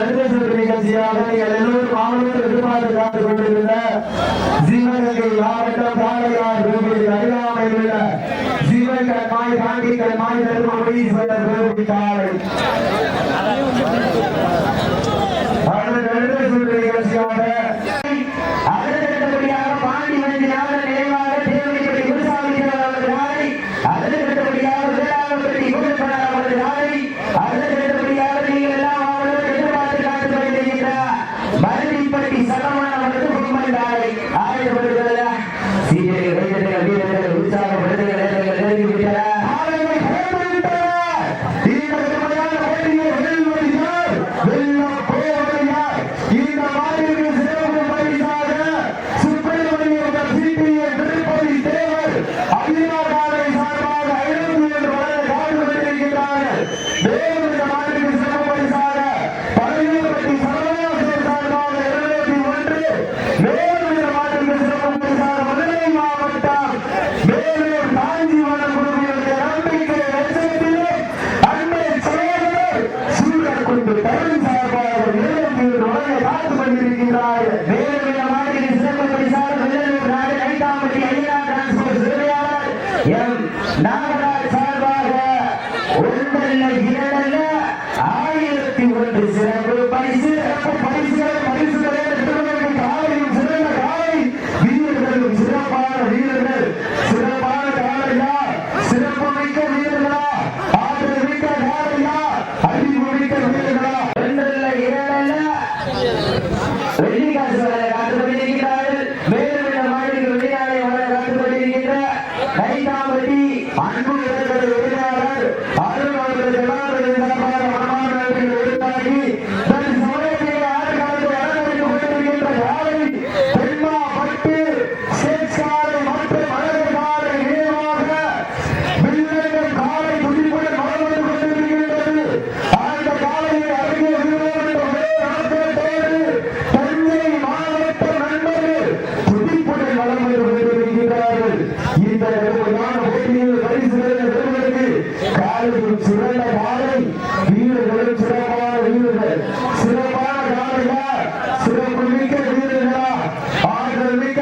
Gracias. நமது பழனி சார்பாக பாதை வீரர்கள் சிறப்பான வீரர்கள் சிறப்பான காரிகா சிறப்பு மிக்க வீரர்களா ஆற்றல் மிக்க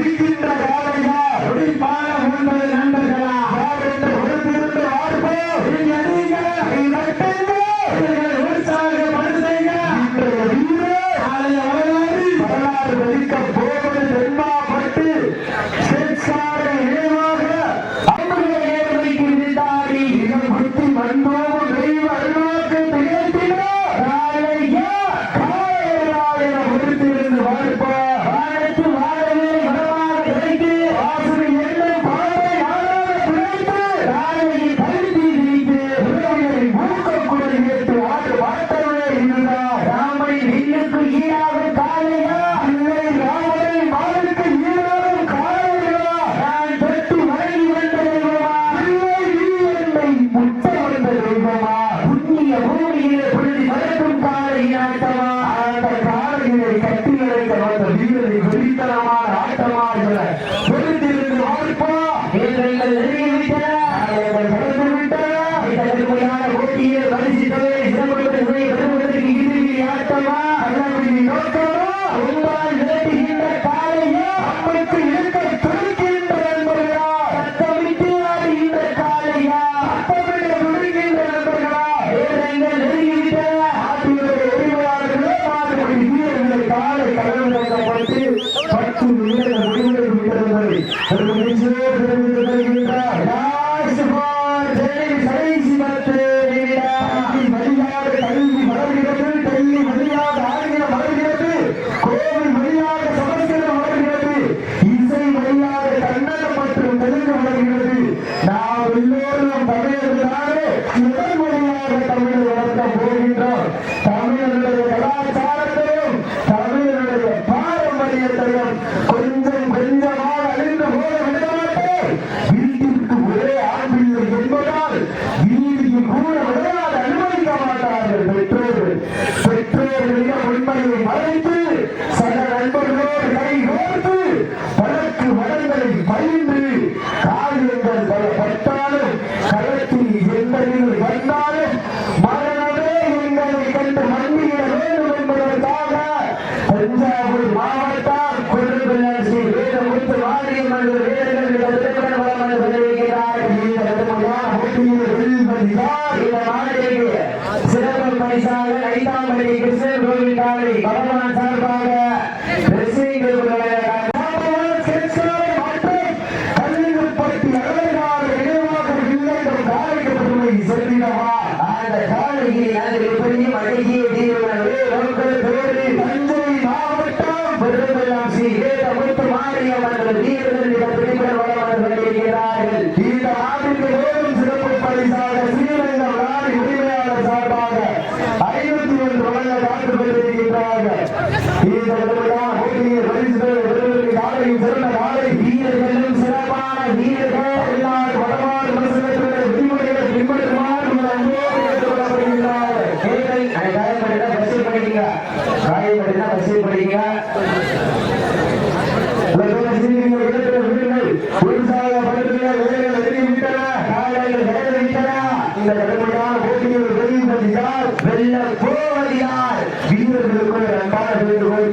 முடிக்கின்ற வெல்ல போவது யார் வீரர்களுக்கு அன்பான வேண்டுகோள்.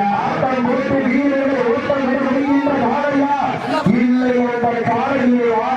ஆட்டம் போட்டு வீரர்கள் ஓட்டம் இல்லை அந்த காலையில்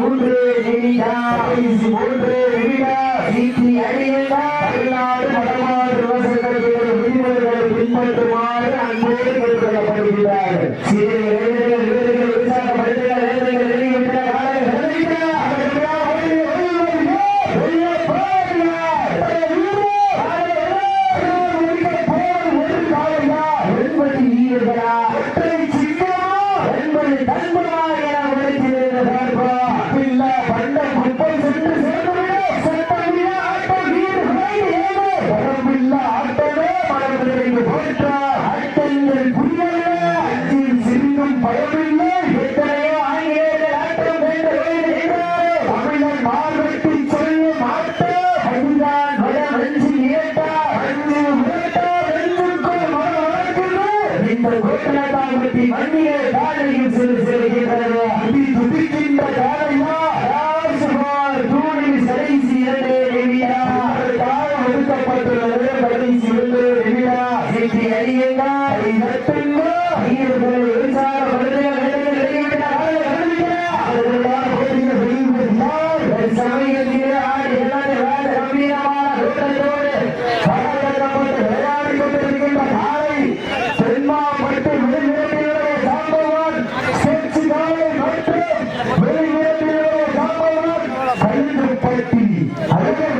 மூன்று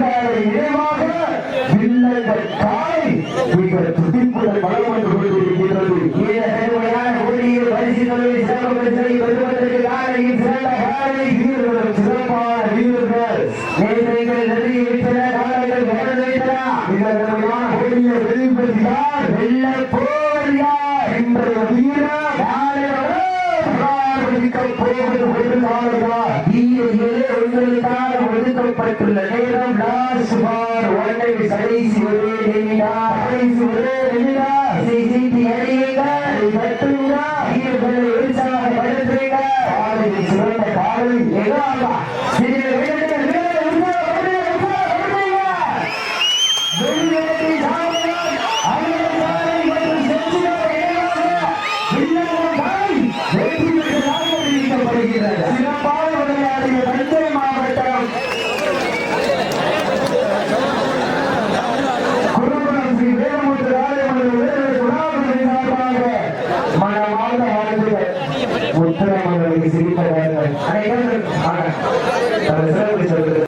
காலை இணைவாக வில்லங்கள் தாய் மிக துடிப்புடன்